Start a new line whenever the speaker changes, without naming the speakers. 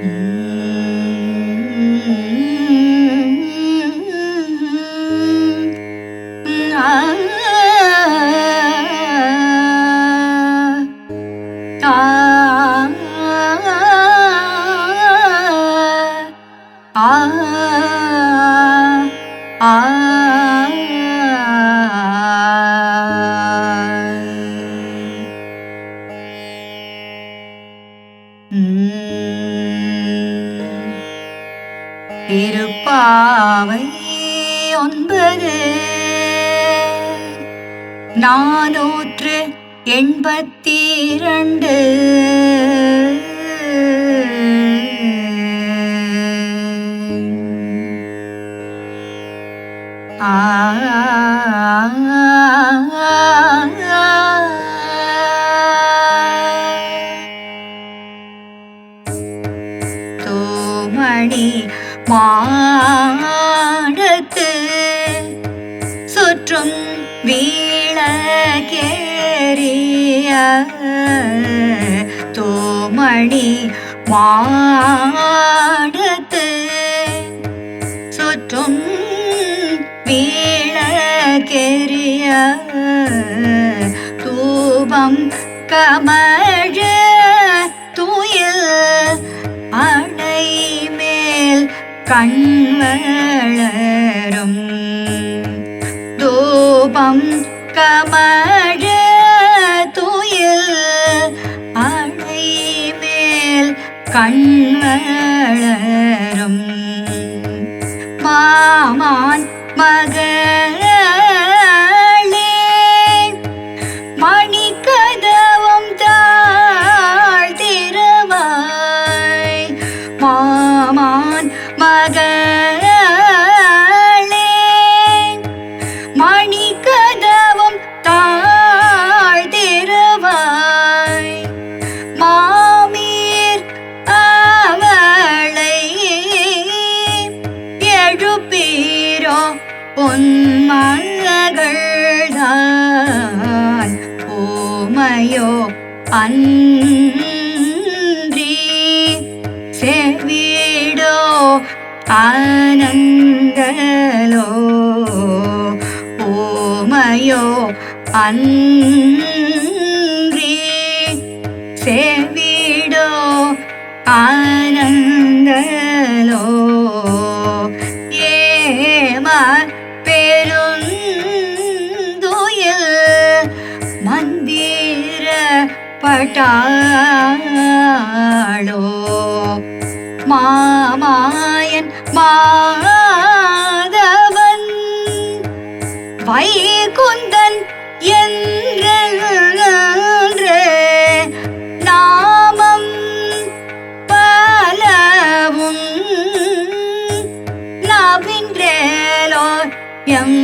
啊啊！திருப்பாவை ஒன்பது. நானூற்று எண்பத்தி இரண்டு ஆ மாடத்து சுற்றும் வீழகேரிய தோமணி மாடத்து சுற்றும் வீழகேறிய தூபம் கமழ கண்வளரும் தூபம் கமழ துயில் அடை மேல் கண்வளரும் மாமான் மகன் തീരോ പൊന്മഴകൾ ഓമയോ അന്ത്രി. സെവിടോ ആനന്ദലോ ഓമയോ അന്ത பட்டாளோ? மாமாயன் மாதவன் வைகுந்தன் என்ற நாமம் பலவும் நவின்றேலோ எம்